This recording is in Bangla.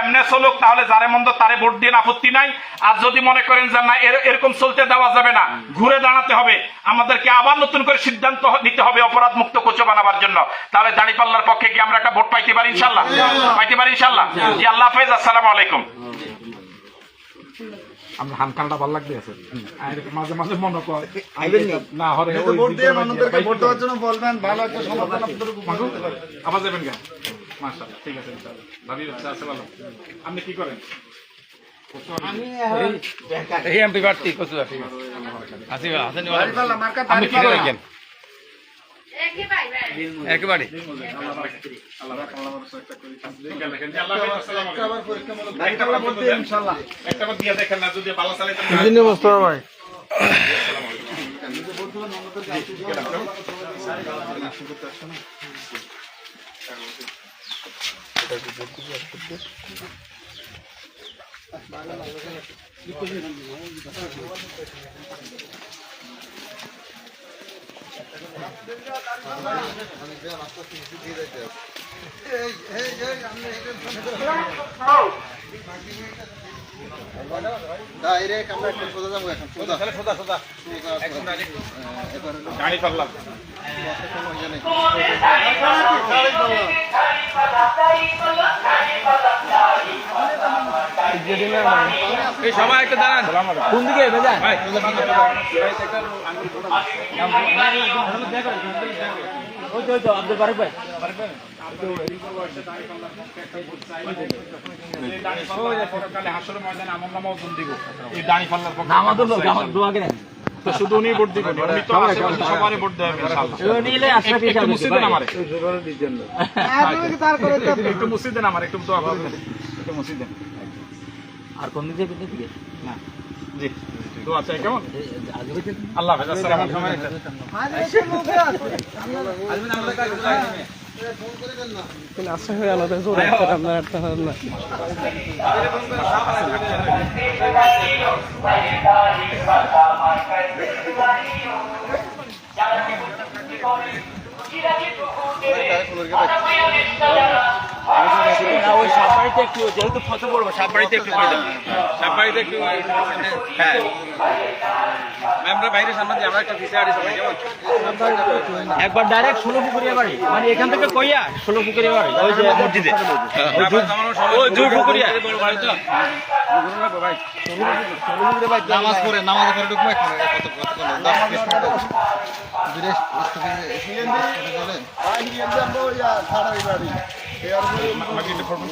এমনি চলুক তাহলে যারে মন্দ তারে ভোট দিন আপত্তি নাই। আর যদি মনে করেন যে না এরকম চলতে দেওয়া যাবে না ঘুরে দাঁড়াতে হবে। আমাদেরকে আবার নতুন করে সিদ্ধান্ত নিতে হবে অপরাধ মুক্ত কোচ বানাবার জন্য। তাহলে দাঁড়িপাল্লার পক্ষে কি আমরা একটা ভোট পাইতে পারি ইনশাল্লাহ? পাইতে পারি ইনশাল্লাহ? জি আল্লাহ হাফেজ আসসালামু আলাইকুম। আমরা হানকানটা ভালো লাগতে আছে। আর মাঝে মাঝে মনে কর না? হরে ওই ভোট দিয়ে মানুষদেরকে ভোট দেওয়ার জন্য বলবেন ভালো একটা সমাধান আপনাদের। আবার যাবেন কেন মাশাআল্লাহ ঠিক আছে ইনশাআল্লাহ। ভাবি বাচ্চা আছে ভালো। আপনি কি করেন? এই এমপি প্রার্থী কচু আসি আসেন আপনি কি দাঁড়িপাল্লা। করেন? একেবারে। আল্লাহ। Direct আমরা একটু সোজা যাব এখন, সোজা। সোজা, সোজা। হ্যাঁ, এবার এই সবাই একটু দাঁড়ান। কোন দিকে ভেজা? ওই তো ওই তো আব্দুল ভাই। আমাদের দোয়া কেন তো শুধু উনি ভোট দিবেন উনি তো আশেপাশে সবারই ভোট দেবেন ইনশাআল্লাহ নিলে আশরাফ একটু হিসাব মুসিদ দেন আমারে হ্যাঁ, একটু মুসিদ দেন আমার একটু দোয়া একটু মুসিদ দেন আর কোন দিকে দিকে না জি দোয়া চাই কেমন আল্লাহ হাফেজ আসসালামু আলাইকুম ফোন করে দেন না। Gracias. না ওই একটু যেহেতু ফটো পড়ব সাববাড়িতে একটু করে দেন সাববাড়িতে একটু হ্যাঁ। আমরা বাইরে সামনে দিয়ে আমরা একটা ভিসা আড়ি সবাই কেমন? একবার ডাইরেক্ট ষোলো পুকুরিয়া বাড়ি। মানে এখান থেকে কইয়া ষোলো পুকুরিয়া বাড়ি। ওই যে মসজিদে। ওই দুই পুকুরিয়া নামাজ পড়ে নামাজ পড়ে ঢুকবো এখন কত কত কত ਯਾਰ ਮੈਂ ਕਿਤੇ ਫੋਟੋ